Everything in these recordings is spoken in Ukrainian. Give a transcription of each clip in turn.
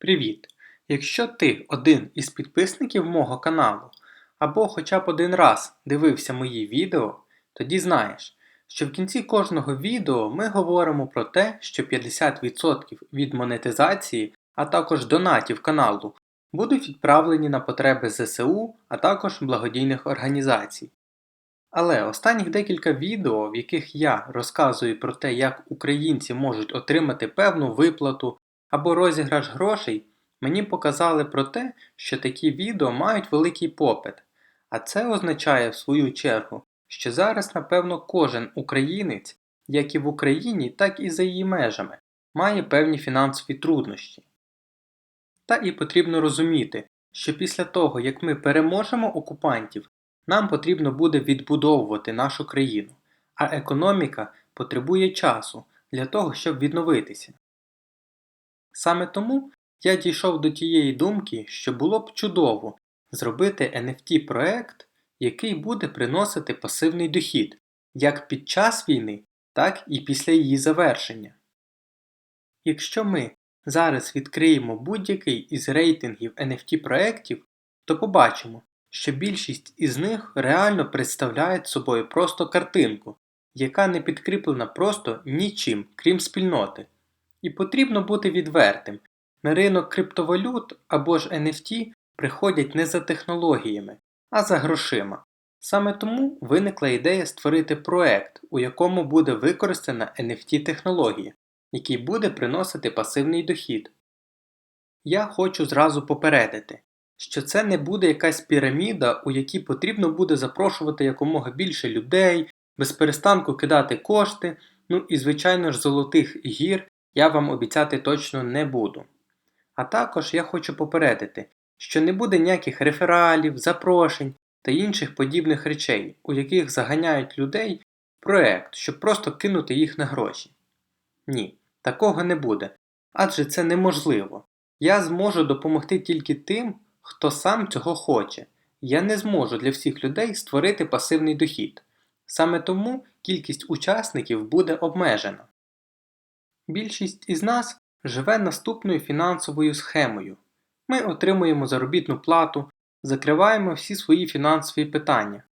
Привіт! Якщо ти один із підписників мого каналу, або хоча б один раз дивився мої відео, тоді знаєш, що в кінці кожного відео ми говоримо про те, що 50% від монетизації, а також донатів каналу будуть відправлені на потреби ЗСУ, а також благодійних організацій. Але останніх декілька відео, в яких я розказую про те, як українці можуть отримати певну виплату або розіграш грошей, мені показали про те, що такі відео мають великий попит. А це означає, в свою чергу, що зараз, напевно, кожен українець, як і в Україні, так і за її межами, має певні фінансові труднощі. Та і потрібно розуміти, що після того, як ми переможемо окупантів, нам потрібно буде відбудовувати нашу країну, а економіка потребує часу для того, щоб відновитися. Саме тому я дійшов до тієї думки, що було б чудово зробити NFT проект, який буде приносити пасивний дохід як під час війни, так і після її завершення. Якщо ми зараз відкриємо будь-який із рейтингів NFT проєктів, то побачимо, що більшість із них реально представляють собою просто картинку, яка не підкріплена просто нічим, крім спільноти. І потрібно бути відвертим. На ринок криптовалют або ж NFT приходять не за технологіями, а за грошима. Саме тому виникла ідея створити проект, у якому буде використана NFT технологія, який буде приносити пасивний дохід. Я хочу зразу попередити, що це не буде якась піраміда, у якій потрібно буде запрошувати якомога більше людей, без перестанку кидати кошти, ну і, звичайно ж, золотих гір я вам обіцяти точно не буду. А також я хочу попередити, що не буде ніяких рефералів, запрошень та інших подібних речей, у яких заганяють людей в проект, щоб просто кинути їх на гроші. Ні, такого не буде, адже це неможливо. Я зможу допомогти тільки тим, хто сам цього хоче. Я не зможу для всіх людей створити пасивний дохід. Саме тому кількість учасників буде обмежена. Більшість із нас живе наступною фінансовою схемою. Ми отримуємо заробітну плату, закриваємо всі свої фінансові питання,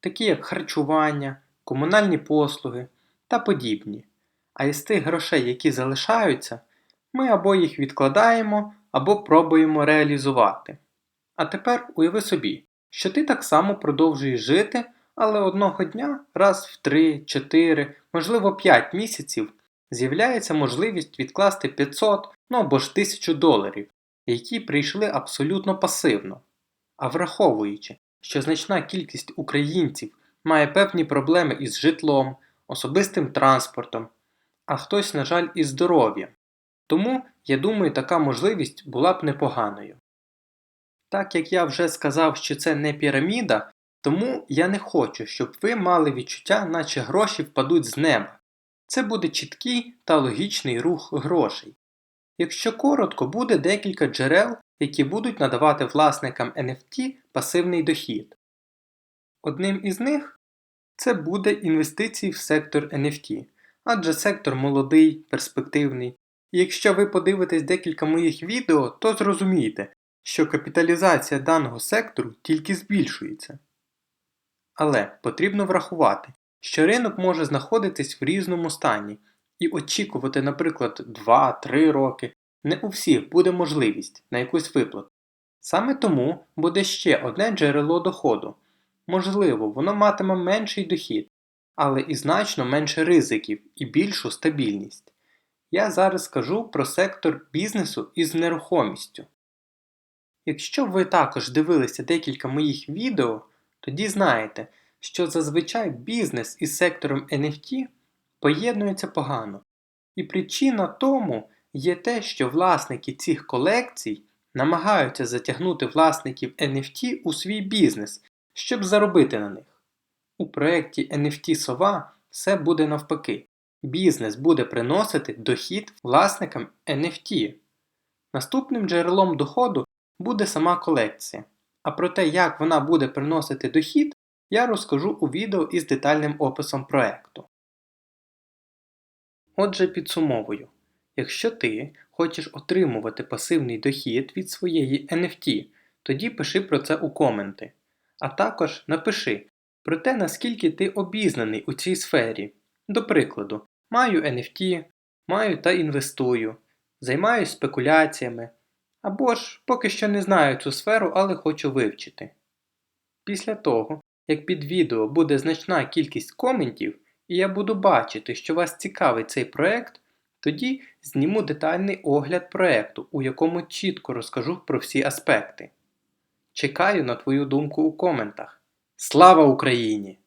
такі як харчування, комунальні послуги та подібні. А із тих грошей, які залишаються, ми або їх відкладаємо, або пробуємо реалізувати. А тепер уяви собі, що ти так само продовжуєш жити, але одного дня, раз в 3, 4, можливо 5 місяців з'являється можливість відкласти 500 ну або ж 1000 доларів, які прийшли абсолютно пасивно. А враховуючи, що значна кількість українців має певні проблеми із житлом, особистим транспортом, а хтось, на жаль, із здоров'ям. Тому, я думаю, така можливість була б непоганою. Так як я вже сказав, що це не піраміда, тому я не хочу, щоб ви мали відчуття, наче гроші впадуть з неба. Це буде чіткий та логічний рух грошей. Якщо коротко, буде декілька джерел, які будуть надавати власникам NFT пасивний дохід. Одним із них це буде інвестиції в сектор NFT, адже сектор молодий, перспективний. І якщо ви подивитесь декілька моїх відео, то зрозумієте, що капіталізація даного сектору тільки збільшується. Але потрібно врахувати, що ринок може знаходитись в різному стані, і очікувати, наприклад, 2-3 роки не у всіх буде можливість на якусь виплату. Саме тому буде ще одне джерело доходу. Можливо, воно матиме менший дохід, але і значно менше ризиків і більшу стабільність. Я зараз скажу про сектор бізнесу із нерухомістю. Якщо ви також дивилися декілька моїх відео, тоді знаєте, що зазвичай бізнес із сектором NFT поєднується погано. І причина тому є те, що власники цих колекцій намагаються затягнути власників NFT у свій бізнес, щоб заробити на них. У проєкті NFT Сова все буде навпаки. Бізнес буде приносити дохід власникам NFT. Наступним джерелом доходу буде сама колекція. А про те, як вона буде приносити дохід, я розкажу у відео із детальним описом проекту. Отже, підсумовую. Якщо ти хочеш отримувати пасивний дохід від своєї NFT, тоді пиши про це у коменти. А також напиши про те, наскільки ти обізнаний у цій сфері. До прикладу, маю NFT, маю та інвестую, займаюсь спекуляціями, або ж поки що не знаю цю сферу, але хочу вивчити. Після того, як під відео буде значна кількість коментів, і я буду бачити, що вас цікавить цей проект, тоді зніму детальний огляд проекту, у якому чітко розкажу про всі аспекти. Чекаю на твою думку у коментах. Слава Україні!